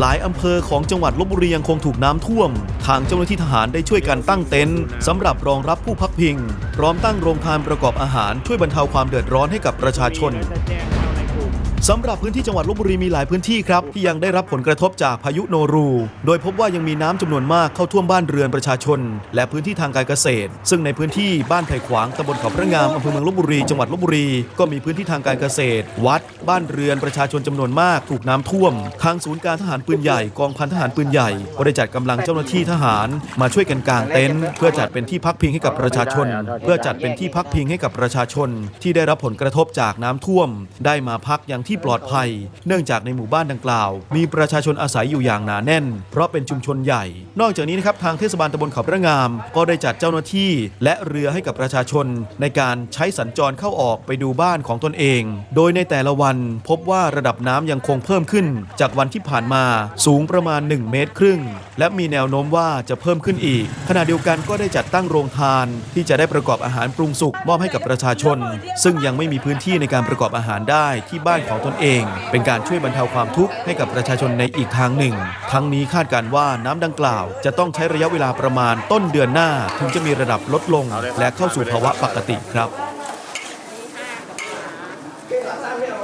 หลายอำเภอของจังหวัดลบบุรียังคงถูกน้ำท่วม ทางเจ้าหน้าที่ทหารได้ช่วยกันตั้งเต็นท์สำหรับรองรับผู้พักพิง พร้อมตั้งโรงทานประกอบอาหารช่วยบรรเทาความเดือดร้อนให้กับประชาชนสำหรับพื้นที่จังหวัดลบบุรีมีหลายพื้นที่ครับ ที่ยังได้รับผลกระทบจากพายุโนรู โดยพบว่ายังมีน้ำจำนวนมากเข้าท่วมบ้านเรือนประชาชน และพื้นที่ทางการเกษตร ซึ่งในพื้นที่บ้านไผ่ขวางตำบลเขาพระงามอำเภอเมืองลบบุรีจังหวัดลบบุรีก็มีพื้นที่ทางการเกษตร วัดบ้านเรือนประชาชนจำนวนมากถูกน้ำท่วม ทางศูนย์การทหารปืนใหญ่กองพันทหารปืนใหญ่ก็ได้จัดกำลังเจ้าหน้าที่ทหาร มาช่วยกันกางเต็นท์เพื่อจัดเป็นที่พักพิงให้กับประชาชน เพื่อจัดเป็นที่พักพิงให้กับประชาชน ที่ได้รับผลกระทบจากน้ำท่วม ได้มาพักอย่างที่ปลอดภัย เนื่องจากในหมู่บ้านดังกล่าว มีประชาชนอาศัยอยู่อย่างหนาแน่น เพราะเป็นชุมชนใหญ่ นอกจากนี้นะครับทางเทศบาลตำบลเขาพระงาม ก็ได้จัดเจ้าหน้าที่ และเรือให้กับประชาชน ในการใช้สัญจรเข้าออกไปดูบ้านของตนเอง โดยในแต่ละวันันพบว่าระดับน้ำยังคงเพิ่มขึ้น จากวันที่ผ่านมาสูงประมาณ 1 เมตรครึ่ง และมีแนวโน้มว่าจะเพิ่มขึ้นอีก ขณะเดียวกันก็ได้จัดตั้งโรงทาน ที่จะได้ประกอบอาหารปรุงสุกมอบให้กับประชาชน ซึ่งยังไม่มีพื้นที่ในการประกอบอาหารได้ที่บ้านของตนเอง เป็นการช่วยบรรเทาความทุกข์ให้กับประชาชนในอีกทางหนึ่ง ทั้งนี้คาดการว่าน้ำดังกล่าว จะต้องใช้ระยะเวลาประมาณต้นเดือนหน้า ถึงจะมีระดับลดลง และเข้าสู่ภาวะปกติครับ